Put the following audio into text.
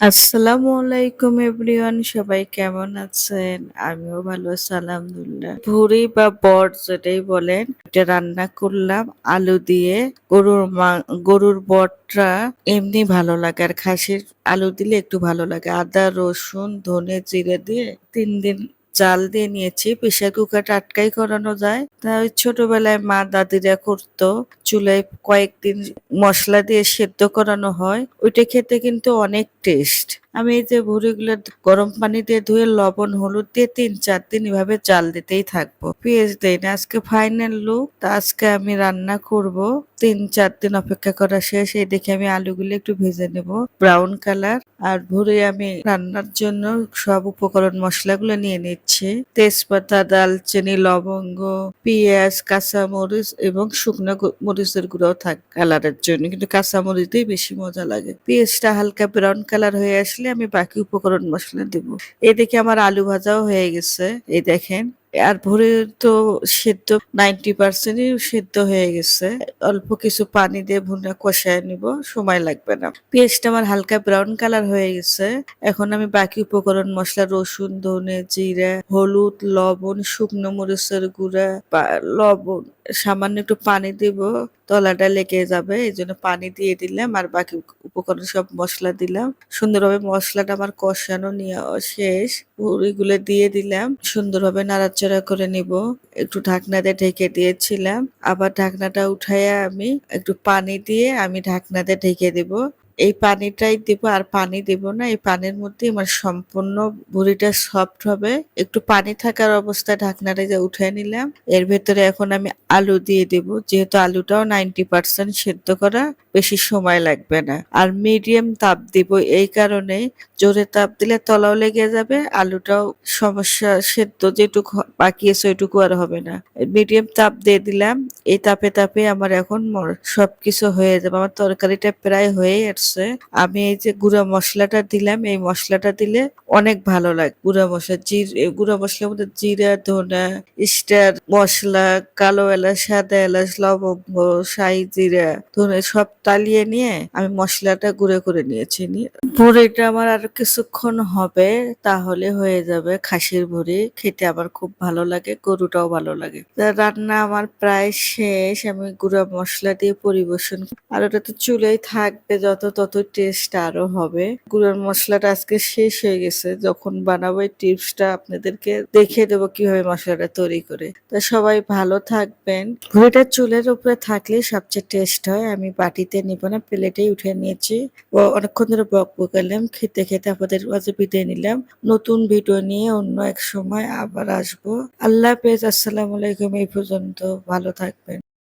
আসসালামু আলাইকুম এভরিওয়ান, সবাই কেমন আছেন? আমিও ভালো আছি, আলহামদুলিল্লাহ। ভুড়ি বা বট যেটাই বলেন, এটা রান্না করলাম আলু দিয়ে। গরুর গরুর বটটা এমনি ভালো লাগে আর খাসির আলু দিলে একটু ভালো লাগে। আদা, রসুন, ধনে, জিরে দিয়ে তিন দিন জাল দিয়ে নিয়েছি প্রেশার কুকার টাটকাই করানো যায়। তা ওই ছোটবেলায় মা দাদিরা করতো, চুলায় কয়েকদিন মশলা দিয়ে সেদ্ধ করানো হয়। ওইটা খেতে কিন্তু অনেক টেস্ট আমি এই যে ভুড়িগুলো গরম পানি দিয়ে ধুয়ে লবণ, হলুদ দিয়ে তিন চার দিন এভাবে চাল দিতেই থাকব। পেঁয়াজ দেই না, আজকে ফাইনাল লুক তা আজকে আমি রান্না করব। তিন চার দিন অপেক্ষা করা শেষ, এই দেখে আমি আলুগুলো একটু ভেজে নেব। ব্রাউন কালার আর ভুড়ি আমি রান্নার জন্য সব উপকরণ মশলাগুলো নিয়ে নিচ্ছি। তেজপাতা দালচিনি লবঙ্গ, পেঁয়াজ, কাঁচামরিচ এবং শুকনো মরিচের গুঁড়াও থাক কালারের জন্য, কিন্তু কাঁচামরিচ দিয়ে বেশি মজা লাগে। পেঁয়াজটা হালকা ব্রাউন কালার হয়ে আসলে আমি বাকি উপকরণ মশলা দিব। এদিকে আমার আলু ভাজাও হয়ে গেছে। এই দেখেন, আর ভোরে তো সেদ্ধ নাইনটি পার্সেন্টই সেদ্ধ হয়ে গেছে। অল্প কিছু পানি দিয়ে ভুনা কষায় নিব, সময় লাগবে না। পেঁয়াজটা আমার হালকা ব্রাউন কালার হয়ে গেছে। এখন আমি বাকি উপকরণ মশলা, রসুন, ধনে জিরা, হলুদ, লবণ, শুকনো মরিচের গুঁড়া লবণ, সামান্য একটু পানি দিব। তলাটা লেগে যাবে, এই জন্য পানি দিয়ে দিলাম আর বাকি উপকরণ সব মশলা দিলাম। সুন্দরভাবে মশলাটা আমার কষানো নিয়ে শেষ। পুরিগুলো দিয়ে দিলাম। সুন্দরভাবে নাড়াচাড়া করে নিব। একটু ঢাকনা দিয়ে ঢেকে দিয়েছিলাম। আবার ঢাকনাটা উঠাইয়া আমি একটু পানি দিয়ে আমি ঢাকনা দিয়ে ঢেকে দিব। এই পানিটাই দিব আর পানি দিব না, এই পানির মধ্যে আমার সম্পূর্ণ ভুড়িটা সফট হবে। একটু পানি থাকার অবস্থায় ঢাকনাটা যে উঠে নিলাম, এর ভেতরে এখন আমি আলু দিয়ে দেব। যেহেতু আলুটাও নাইনটি পার্সেন্ট সেদ্ধ করা, বেশি সময় লাগবে না। আর মিডিয়াম তাপ দিব এই কারণে জোরে তাপ দিলে তলাও লেগে যাবে, আলুটাও সমস্যা, সেদ্ধ যেটুকু আছে ওইটুকু আর হবে না। মিডিয়াম তাপ দিয়ে দিলাম, এই তাপে তাপে আমার এখন সবকিছু হয়ে যাবে। আমার তরকারিটা প্রায় হয়ে আসছে। আমি এই যে গুঁড়া মশলাটা দিলাম, এই মশলাটা দিলে অনেক ভালো লাগে। গুঁড়া মশলা, জির গুঁড়া মশলার মধ্যে জিরা, ধনা স্টার মশলা, কালো এলাচ, সাদা এলাচ, লবঙ্গ, সাই, জিরা, ধনে সব তালিয়ে নিয়ে আমি মশলাটা গুঁড়ো করে নিয়েছি। ভুড়িটা আমার আর কিছুক্ষণ হবে, তাহলে হয়ে যাবে খাসির ভুড়ি। খেতে আমার খুব ভালো লাগে, গরুটাও ভালো লাগে। রান্না আমার প্রায় শেষ, আমি গুঁড়া মশলা দিয়ে পরিবেশন আর ওটা তো চুলেই থাকবে, যত তত টেস্ট আরও হবে। গুঁড়ার মশলাটা আজকে শেষ হয়ে গেছে। যখন বানাবো এই টিপসটা আপনাদেরকে দেখিয়ে দেবো কীভাবে মশলাটা তৈরি করে। তা সবাই ভালো থাকবেন। ভুড়িটা চুলের উপরে থাকলে সবচেয়ে টেস্ট হয়। আমি বাটিতে নিব না, প্লেটেই উঠে নিয়েছি। ও অনেকক্ষণ ধরে বক বকালাম খেতে খেতে আপনাদের মাঝে বিদায় নিলাম। নতুন ভিডিও নিয়ে অন্য এক সময় আবার আসব। আল্লাহ হাফেজ। আসসালামু আলাইকুম। এই পর্যন্ত ভালো থাকবেন।